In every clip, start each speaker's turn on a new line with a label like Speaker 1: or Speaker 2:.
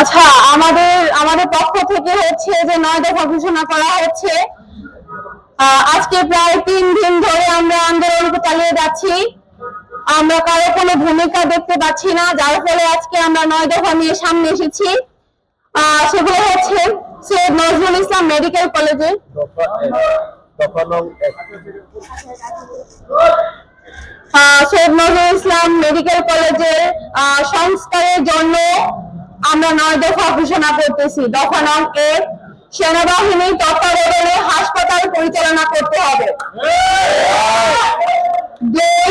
Speaker 1: আচ্ছা আমাদের আমাদের পক্ষ থেকে হচ্ছে যে নয় ঘোষণা করা হচ্ছে। আজকে প্রায় তিন দিন ধরে আমরা আন্দোলন চালিয়ে যাচ্ছি। আমরা কারও কোনো ভূমিকা দেখতে পাচ্ছি না, যার ফলে আজকে আমরা নয় দফা নিয়ে সামনে এসেছি। সেগুলো হচ্ছে সৈয়দ নজরুল ইসলাম মেডিকেল কলেজে। সৈয়দ নজরুল ইসলাম মেডিকেল কলেজের সংস্কারের জন্য আমরা নয় দফা ঘোষণা করতেছি। দফা নং এক সেনাবাহিনী তত্ত্বাবধানে হাসপাতাল পরিচালনা করতে হবে। দুই,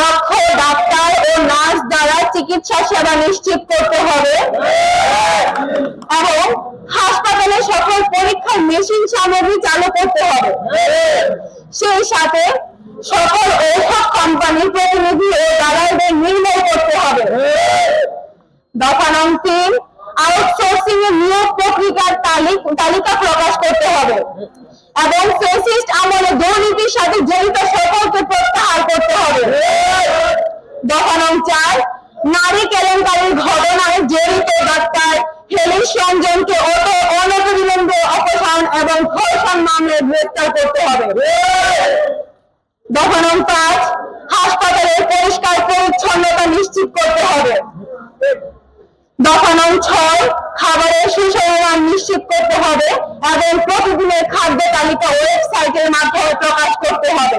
Speaker 1: দক্ষ ডাক্তার ও নার্স দ্বারা চিকিৎসা সেবা নিশ্চিত করতে হবে। এবং হাসপাতালে সকল পরীক্ষার মেশিন সামগ্রী চালু করতে হবে। সেই সাথে সকল দফা নং তিন আউটসোর্সিং এর নিয়োগ প্রক্রিয়ার তালিকা প্রকাশ করতে হবে। এবং ফেসিস্ট আমলে দুর্নীতির সাথে জড়িত সকলকে প্রত্যাহার করতে হবে। দফা নং চার, নারী কেলেঙ্কারির ঘটনায় জড়িত ডাক্তার হেলিস রঞ্জনকে অত অনতিবিলম্বে অপসারণ এবং ধর্ষণ মামলায় গ্রেফতার করতে হবে। দফা নং পাঁচ, হাসপাতালের পরিষ্কার পরিচ্ছন্নতা নিশ্চিত করতে হবে। দফা নং ছয়, খাবারের সুষমান নিশ্চিত করতে হবে এবং প্রতিদিনের খাদ্য তালিকা ওয়েবসাইটের মাধ্যমে প্রকাশ করতে হবে।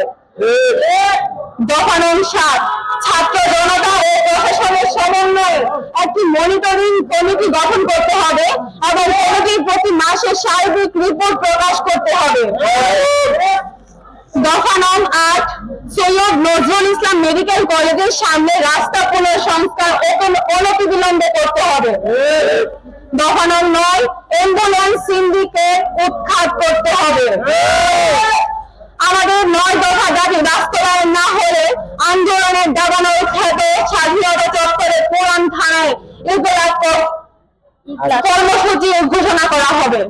Speaker 1: দফা নং সাত, ছাত্র জনতা ও প্রশাসনের সমন্বয়ে একটি মনিটরিং কমিটি গঠন করতে হবে এবং কমিটির প্রতি মাসে সার্বিক রিপোর্ট প্রকাশ করতে হবে। দফা নং আট নজরুল ইসলাম মেডিকেল কলেজের সামনে রাস্তা পুনঃসংস্কার অনতিবিলম্বে করতে হবে। দফা নয় অ্যাম্বুলেন্স সিন্ডিকেট উৎখাত করতে হবে। আমাদের নয় দফা দাবি বাস্তবায়ন না হলে আন্দোলনের দাবানল খেতে স্বাধীনতা চত্বরে কোরআন থানায় এগুলা কর্মসূচি ঘোষণা করা হবে।